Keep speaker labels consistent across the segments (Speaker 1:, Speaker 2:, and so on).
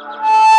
Speaker 1: ગુરુ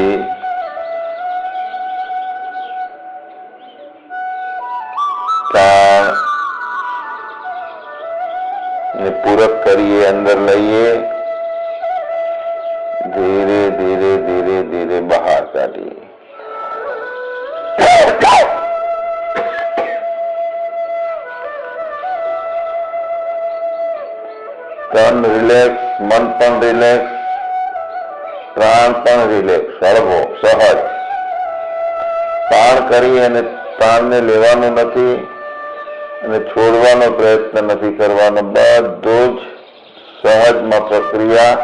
Speaker 1: પણ સીધી તાણ ને પૂરક કરીએ અંદર લઈએ ધીરે ધીરે ધીરે ધીરે બહાર કાઢીએ તન રિલેક્સ મન પણ રિલેક્સ પ્રાણ પણ રિલેક્સ હળવો સહજ. તાણ કરી અને તાણને લેવાનું નથી અને છોડવાનો પ્રયત્ન નથી કરવાનો. બધો જ સહજમાં પ્રક્રિયા.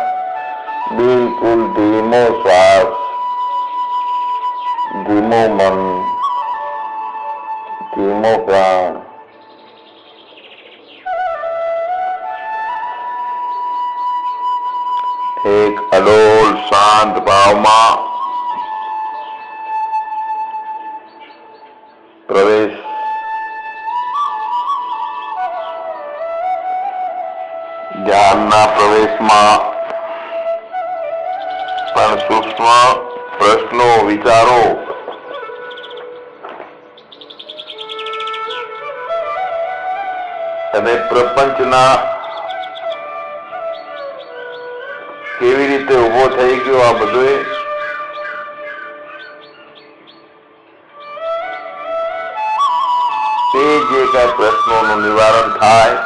Speaker 1: બિલકુલ ધીમો શ્વાસ. ધીમો મન. ધીમો પ્રાણ. એક અડોલ શાંત ભાવમાં પ્રવેશ ધ્યાનના પ્રવેશમાં પણ સૂક્ષ્મ પ્રશ્નો વિચારો અને પ્રપંચના ઊભો થઈ ગયો આ બધું તે જે કઈ પ્રશ્નોનું નિવારણ થાય,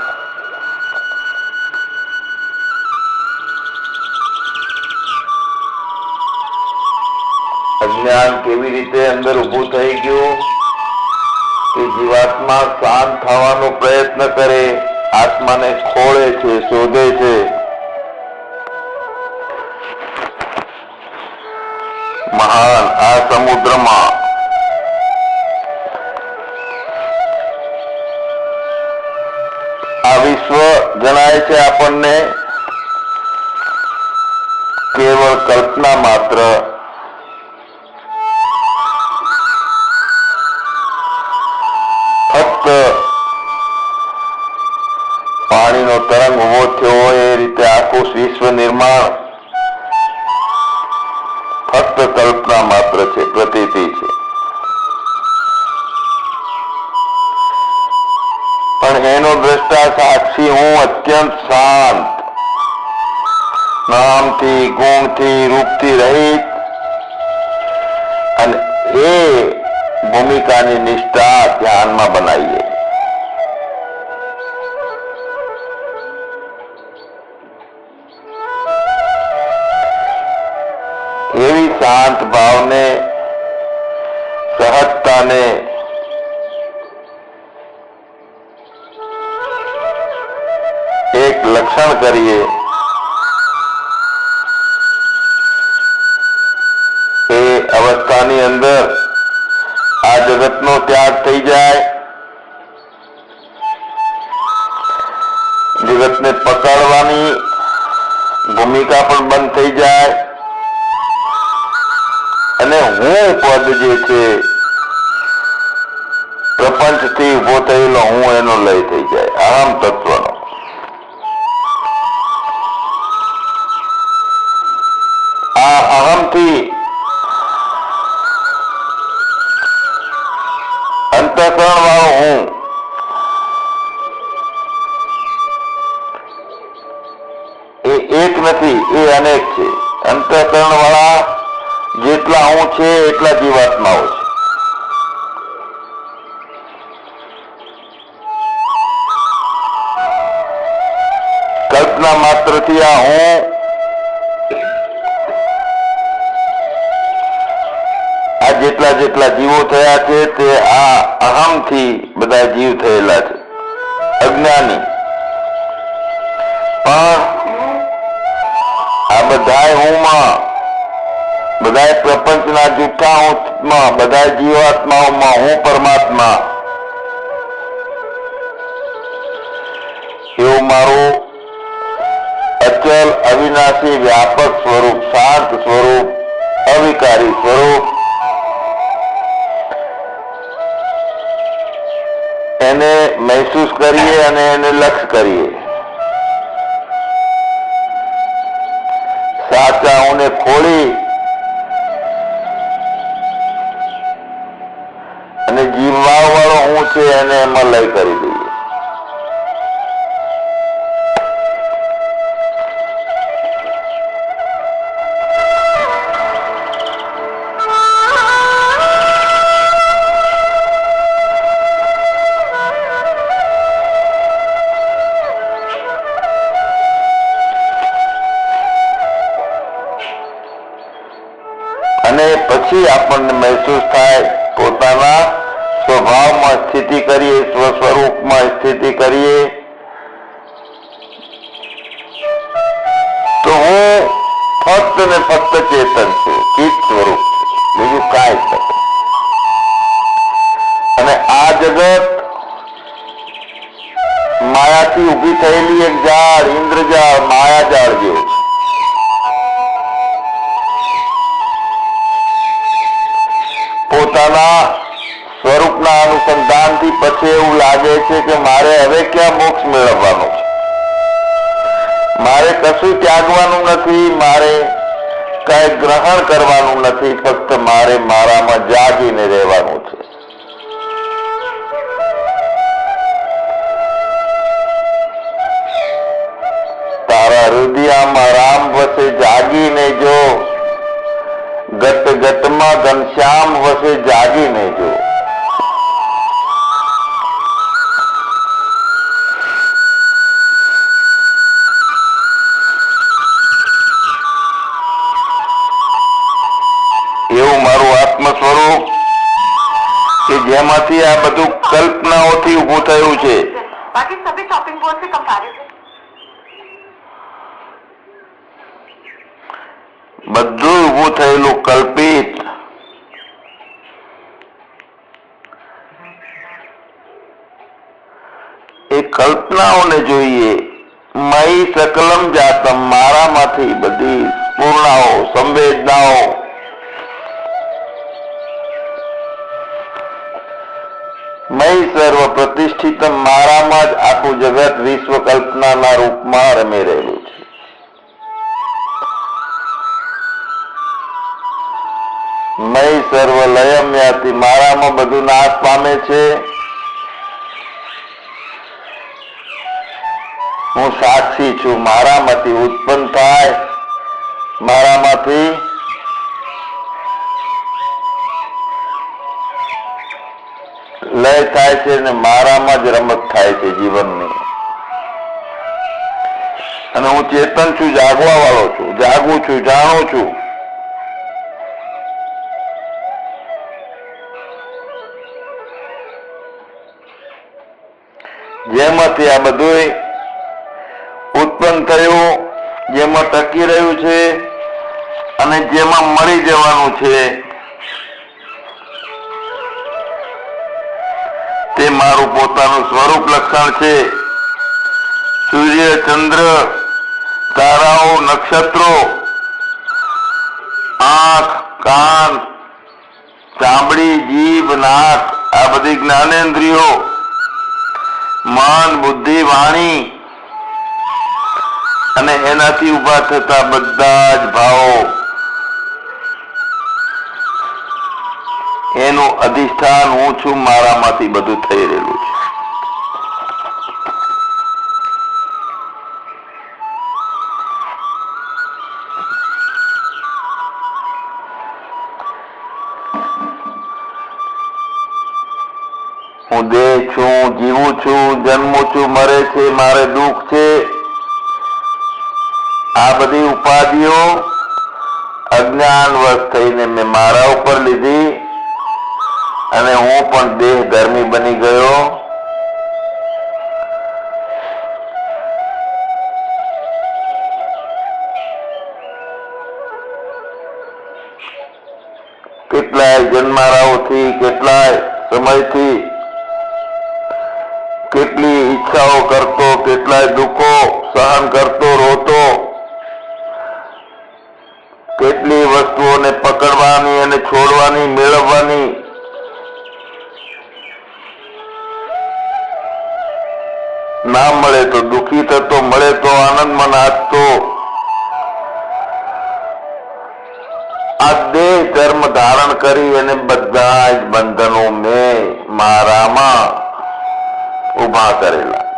Speaker 1: અજ્ઞાન કેવી રીતે અંદર ઉભું થઈ ગયું કે જીવાત્મા શાંત થવાનો પ્રયત્ન કરે, આત્માને ખોળે છે, શોધે છે. જણાય છે આપણને કેવળ કલ્પના માત્ર. ફક્ત પાણીનો તરંગ ઊભો થયો હોય એ રીતે આખું વિશ્વ નિર્માણ ફક્ત કલ્પના માત્ર છે, પ્રતીતિ છે. દ્રષ્ટા સાક્ષી હું અત્યંત શાંત. નામથી, ગુણથી, રૂપથી રહિત. અને એ ભૂમિકાની નિષ્ઠા ધ્યાનમાં બનાવીએ. એવી શાંત ભાવને એક કરીએ. એ અવસ્થાની અંદર આ જગતનો ત્યાગ થઈ જાય. જગતને પકડવાની ભૂમિકા પણ બંધ થઈ જાય. અને હું પદ જે છે, પ્રપંચથી ઊભો થયેલો હું એનો લય થઈ જાય. આરામ તત્વનો જેટલા હું છે, એટલા જીવાત્માઓ છે. કલ્પના માત્રથી આ હું આ જેટલા જેટલા જીવો થયા છે, તે આ અહમથી બધા જીવ થયેલા છે. અજ્ઞાની. પણ આ બધાય હુંમાં બધાય પ્રપંચના જૂઠા હુંમાં બધા જીવાત્માઓમાં હું પરમાત્મા. એવું મારું અચલ, અવિનાશી, વ્યાપક સ્વરૂપ, શાંત સ્વરૂપ, અવિકારી સ્વરૂપ. એને મહેસૂસ કરીએ અને એને લક્ષ કરીએ. સાચા હું ખોલી એને એમાં લઈ કરી. તારા રામ વસે જાગીને જો ગત ગતમાં ઘનશ્યામ વસે જાગીને જો. એવું મારું આત્મ સ્વરૂપ કે જેમાંથી આ બધું કલ્પનાઓથી ઉભું થયું છે. કલ્પનાઓને જોઈએ મય સકલમ જાતમ, મારામાંથી બધી પૂર્ણાઓ, સંવેદનાઓ. મય સર્વ પ્રતિષ્ઠિત મારામાં જ આખું જગત વિશ્વ કલ્પનાના રૂપમાં રમી રહેલું છે. મય સર્વ લયમ્યાથી મારામાં બધું નાશ પામે છે. સાક્ષી છું. મારામાંથી ઉત્પન્ન થાય. મારામાંથી લય થાય છે અને મારામાં જ રમત થાય છે જીવનની. અને હું ચેતન છું, જાગવા વાળો છું. જાગું છું, જાણું છું. જેમાંથી આ બધું ઉત્પન્ન કર્યું જેમાં ટકી રહ્યું છે અને જેમાં મળી જવાનું છે. તે મારું પોતાનું સ્વરૂપ લક્ષણ છે. સૂર્ય, ચંદ્ર, તારાઓ, નક્ષત્રો, આંખ, કાન, ચામડી, જીભ, નાક, આ બધી જ્ઞાનેન્દ્રિયો, મન, બુદ્ધિ, વાણી અને એનાથી ઊભા થતા બધા જ ભાવો એનું અધિષ્ઠાન હું છું, મારામાંથી બધું થઈ રહેલું છે. હું દેહ છું જીવું છું, જન્મું છું, મરે છે, મારે દુઃખ છે. આ બધી ઉપાધિઓ અજ્ઞાન વશ થઈને મેં મારા ઉપર લીધી અને હું પણ દેહ ધર્મી બની ગયો. કેટલાય જન્મારાઓથી, કેટલાય સમયથી કેટલી ઈચ્છાઓ કરતો, કેટલાય દુઃખો સહન કરતો, રોતો અને છોડવાની, મેળવવાની. ના મળે તો દુઃખી થતો મળે તો આનંદમાં નાચતો આ દેહ ધર્મ ધારણ કરી અને બધા જ બંધનો મેં મારામાં ઊભા કરેલા.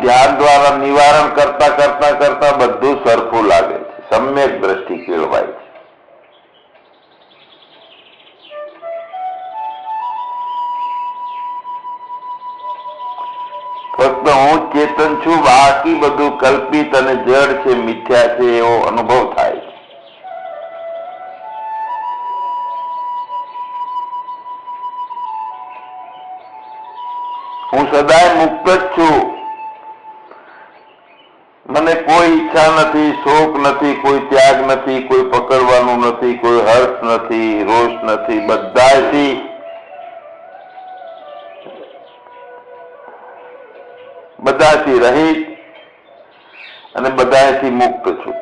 Speaker 1: ધ્યાન દ્વારા નિવારણ કરતા કરતા કરતા બધું સરખું લાગે છે. સમ્યક દ્રષ્ટિ કેળવાય છે. ફક્ત હું ચેતન છું, બાકી બધું કલ્પિત અને જડ છે, મિથ્યા છે, એવો અનુભવ થાય છે. હું સદાય મુક્ત જ છું. કોઈ ઈચ્છા નથી, શોક નથી, કોઈ ત્યાગ નથી, કોઈ પકડવાનું નથી, કોઈ હર્ષ નથી, રોષ નથી બધાથી બધાથી રહિત અને બધાથી મુક્ત છું.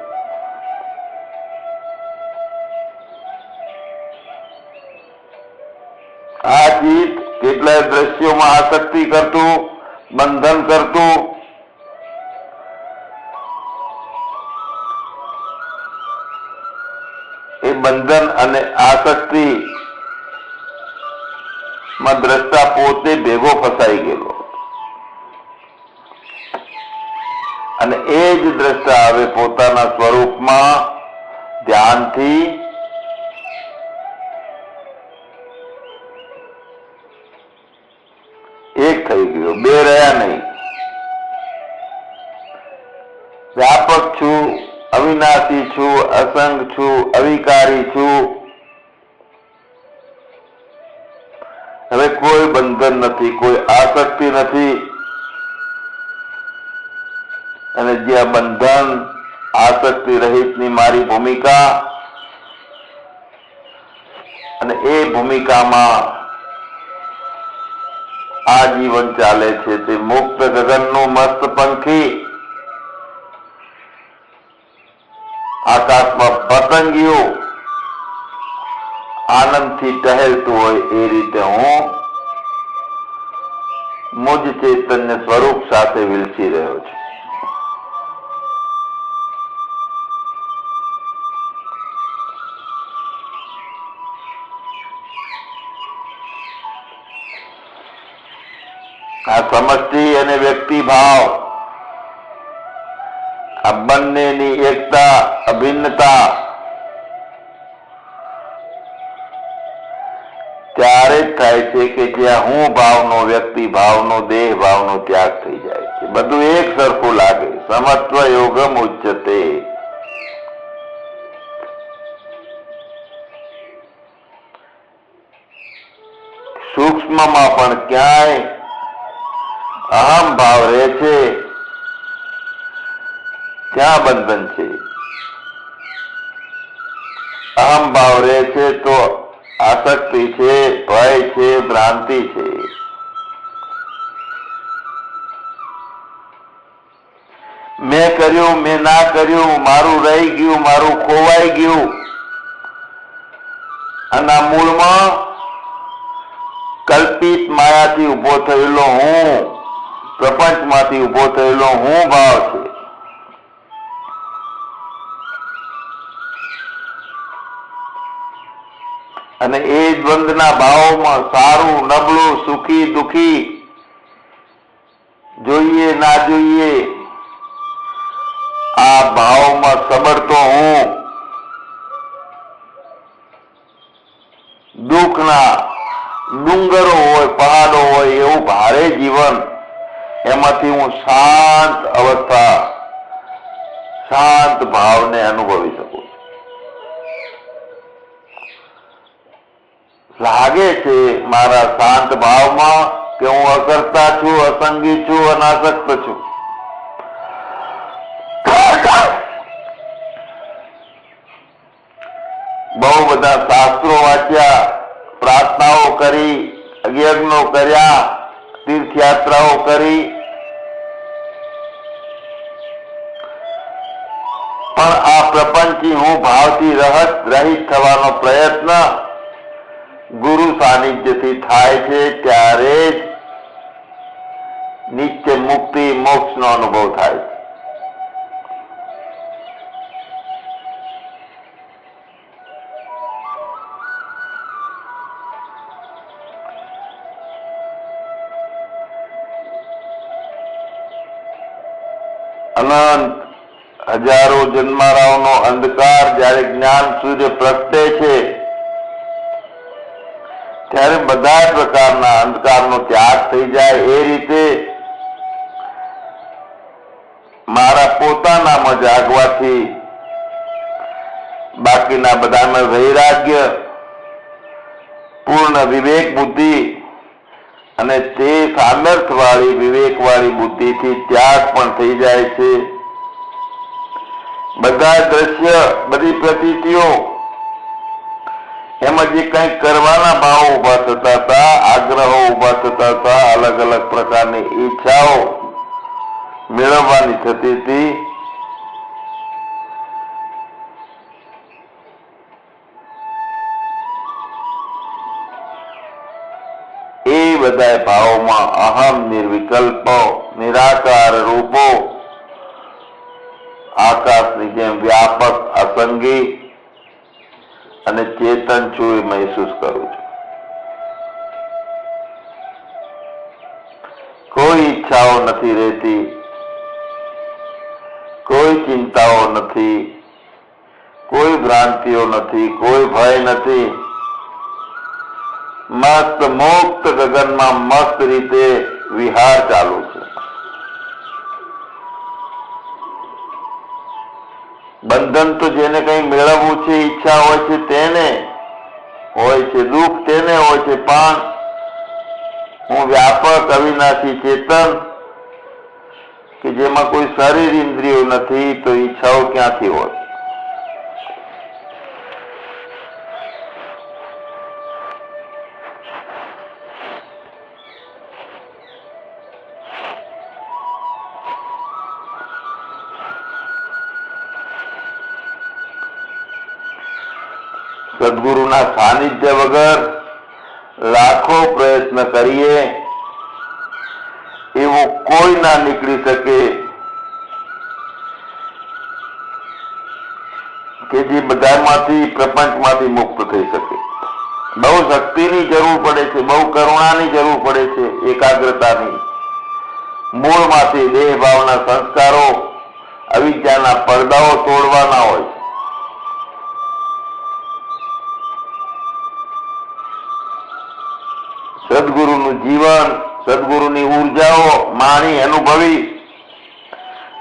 Speaker 1: આ ચીજ કેટલાય દ્રશ્યોમાં આસક્તિ કરતું, બંધન કરતું બંધન અને આસક્તિ માં દ્રષ્ટા પોતે ભેગો ફસાઈ ગયેલો અને એ જ દ્રષ્ટા હવે પોતાના સ્વરૂપમાં ધ્યાનથી અવિનાશી છું, અસંગ છું, અવિકારી છું. હવે કોઈ બંધન નથી, કોઈ આસક્તિ નથી. અને જ્યાં બંધન આસક્તિ રહિતની મારી ભૂમિકા, અને એ ભૂમિકામાં આ જીવન ચાલે છે તે મુક્ત ગગનનું મસ્ત પતંગીઓ આનંદથી ટહેલતું હોય એ રીતે હું મુજ ચૈતન્ય સ્વરૂપ સાથે વિલસી રહ્યો છું. આ સમષ્ટિ અને વ્યક્તિ ભાવ, આ બંનેની એકતા, અભિન્નતા થાય છે કે જ્યાં હું ભાવનો વ્યક્તિ, ભાવનો દેહ, ભાવનો ત્યાગ થઈ જાય છે. બધું એક સરખું લાગે. સમત્વ યોગમ ઉચ્ચતે સૂક્ષ્મમાં પણ ક્યાંય અહમ ભાવ રહે છે, ત્યાં બંધન છે. અહમ ભાવ રહે છે તો આસક્તિ છે ભય છે ભ્રાંતિ છે મેં કર્યું મેં ના કર્યું મારું રહી ગયું મારું ખોવાઈ ગયું અને મૂળમાં કલ્પિત માયાથી ઊભો થયેલો હું, પ્રપંચમાંથી ઊભો થયેલો હું ભાવ છે. અને એ દ્વંદના ભાવોમાં સારું, નબળું, સુખી, દુખી, જોઈએ, ના જોઈએ, આ ભાવમાં સબરતો હું. દુઃખના ડુંગરો હોય, પહાડો હોય, એવું ભારે જીવન, એમાંથી હું શાંત અવસ્થા, શાંત ભાવને અનુભવી લાગે છે મારા શાંત ભાવમાં કે હું અકર્તા છું, અસંગી છું, અનાસક્ત છું. બહુ બધા શાસ્ત્રો વાંચ્યા, પ્રાર્થનાઓ કરી, યજ્ઞો કર્યા, તીર્થયાત્રાઓ કરી. પણ આ પ્રપંચી હું ભાવથી રહત રહિત થવાનો પ્રયત્ન ગુરુ સાનિધ્યથી થાય છે ત્યારે જ નિત્ય મુક્તિ, મોક્ષનો અનુભવ થાય છે. અનંત હજારો જન્મારાઓનો અંધકાર જ્યારે જ્ઞાન સૂર્ય પ્રગટે છે ત્યારે બધા પ્રકારના અંધકારનો ત્યાગ થઈ જાય એ રીતે મારા પોતાનામાં જાગવાથી બાકીના બધામાં વૈરાગ્ય, પૂર્ણ વિવેક બુદ્ધિ અને તે સામર્થવાળી વાળી વિવેક વાળી બુદ્ધિથી ત્યાગ પણ થઈ જાય છે. બધા દ્રશ્ય, બધી પ્રતીતિઓ એમાં જે કંઈક કરવાના ભાવો ઊભા થતા હતા, આગ્રહો ઊભા થતા હતા અલગ અલગ પ્રકારની ઈચ્છાઓ મેળવવાની થતી હતી. એ બધા ભાવોમાં અહમ નિર્વિકલ્પો, નિરાકાર રૂપો, આકાશની જેમ વ્યાપક અસંગી અને ચેતન છું એ મહેસૂસ કરું છું. કોઈ ઈચ્છાઓ નથી રહેતી. કોઈ ચિંતાઓ નથી. કોઈ ભ્રાંતિઓ નથી. કોઈ ભય નથી. મસ્ત મુક્ત ગગનમાં મસ્ત રીતે વિહાર ચાલુ છે. બંધન તો જેને કઈ મેળવવું છે, ઈચ્છા હોય છે તેને હોય છે, દુઃખ તેને હોય છે, પણ હું વ્યાપક અવિનાશી ચેતન કે જેમાં કોઈ શરીર ઇન્દ્રિયો નથી, તો ઈચ્છાઓ ક્યાંથી હોય સદગુરુના સાનિધ્ય વગર લાખો પ્રયત્ન કરીએ, એવું કોઈ ના નીકળી શકે. કે જે બધામાંથી, પ્રપંચમાંથી મુક્ત થઈ શકે. બહુ શક્તિની જરૂર પડે છે, બહુ કરુણાની જરૂર પડે છે, એકાગ્રતાની. મૂળમાંથી દેહ ભાવના સંસ્કારો, અવિદ્યાના પડદાઓ તોડવાના હોય. સદગુરુનું જીવન, સદગુરુની ઉર્જાઓ માણી, અનુભવી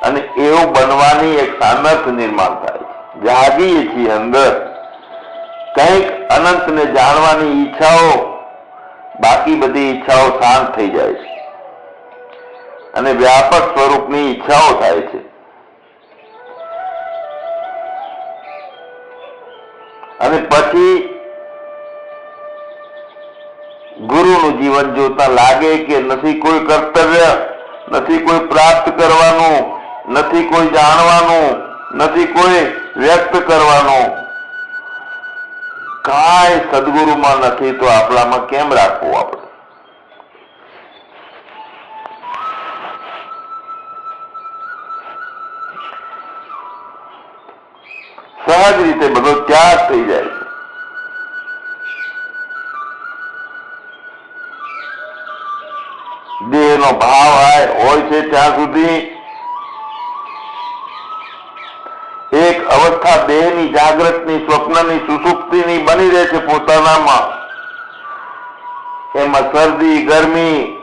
Speaker 1: અને એવું બનવાની એક સામર્થ નિર્માણ થાય જાગીએ છીએ અંદર. કંઈક અનંતને જાણવાની ઈચ્છાઓ, બાકી બધી ઈચ્છાઓ શાંત થઈ જાય છે. અને વ્યાપક સ્વરૂપની ઈચ્છાઓ થાય છે. અને પછી ગુરુનું જીવન જોતા લાગે કે નથી કોઈ કર્તવ્ય, નથી કોઈ પ્રાપ્ત કરવાનું, નથી કોઈ જાણવાનું, નથી કોઈ વ્યક્ત કરવાનું. કાંઈ સદગુરુમાં નથી તો આપણામાં કેમ રાખવું આપણે? સહજ રીતે બધો ત્યાગ થઈ જાય છે. દેહનો ભાવ હોય છે ત્યાં સુધી એક અવસ્થા દેહની જાગ્રતની, સ્વપ્નની, સુસુપ્તિની બની રહે છે પોતાનામાં. એમાં શરદી, ગરમી,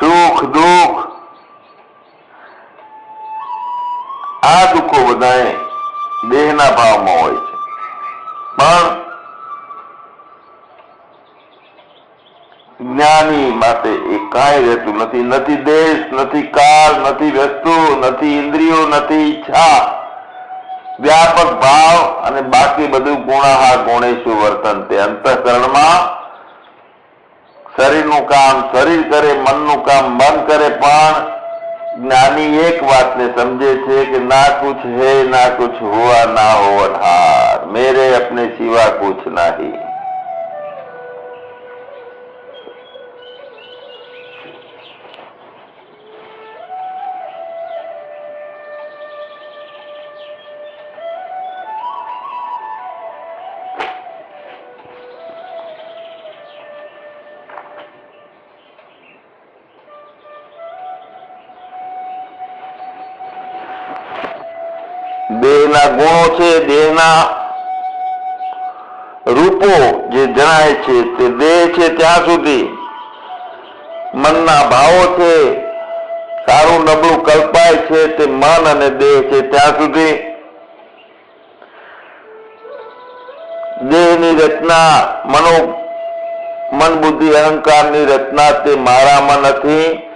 Speaker 1: સુખ, દુઃખ, આ દુઃખો બધાએ દેહના ભાવમાં હોય છે. પણ જ્ઞાની માટે એ કાંઈ રહેતું નથી. નથી દેશ, નથી કાળ, નથી વસ્તુ, નથી ઇન્દ્રિયો, નથી ઈચ્છા. વ્યાપક ભાવ અને બાકી બધું ગુણાહાર ગુણેશુ વર્તન તે અંતઃકરણમાં શરીરનું કામ શરીર કરે, મનનું કામ મન કરે, પણ જ્ઞાની એક વાતને સમજે છે કે ના કુછ હે, ના કુછ હુઆ ના હોવા હાર. મેરે અપને સિવા કુછ નહીં. દેહના ગુણો છે, દેહના રૂપો જે જણાય છે તે દેહ છે ત્યાં સુધી. મનના ભાવો છે, સારું નબળું કલ્પાય છે, તે મન અને દેહ છે ત્યાં સુધી. દેહની રચના, મનો મન બુદ્ધિ અહંકારની રચના તે મારામાં નથી.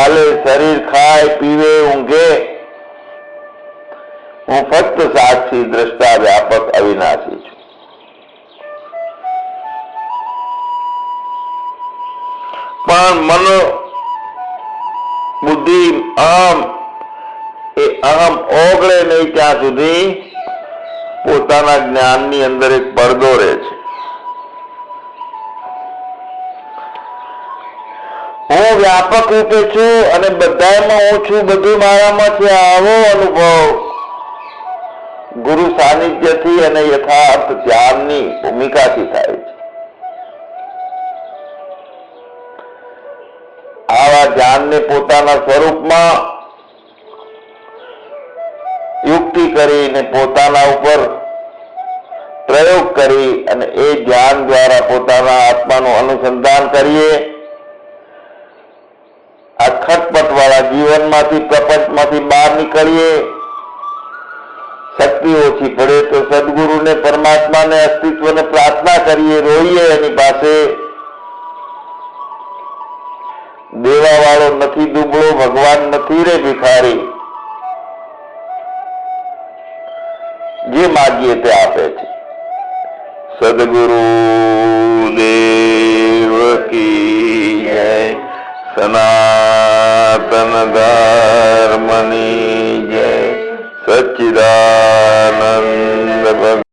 Speaker 1: ચાલે, શરીર ખાય, પીવે, ઊંઘે. હું ફક્ત સાક્ષી દ્રષ્ટા વ્યાપક અવિનાશી છું. પણ મનો બુદ્ધિ અહમ, એ અહમ ઓગળે નહીં ત્યાં સુધી પોતાના જ્ઞાનની અંદર એક પડદો રહે છે. હું વ્યાપક રૂપે છું અને બધામાં હું છું, બધું મારામાં છે. આવો અનુભવ. ગુરુ સાનિધ્યથી અને યથાર્થ ધ્યાનની ભૂમિકાથી થાય છે. આવા ધ્યાનને પોતાના સ્વરૂપમાં યુક્તિ કરીને પોતાના ઉપર પ્રયોગ કરી અને એ ધ્યાન દ્વારા પોતાના આત્માનું અનુસંધાન કરીએ. આ ખટપટ વાળા જીવનમાંથી, પ્રપંચમાંથી બહાર નીકળીએ. શક્તિ ઓછી પડે તો સદગુરુને, પરમાત્માને, અસ્તિત્વને પ્રાર્થના કરીએ, રોઈએ એની પાસે. દેવા વાળો નથી દુબળો, ભગવાન નથી રે ભિખારી. જે માગીએ તે આપે છે. સદગુરુ દેવ કી જય. સના સનાતન ધર્મની જય સચ્ચિદાનંદ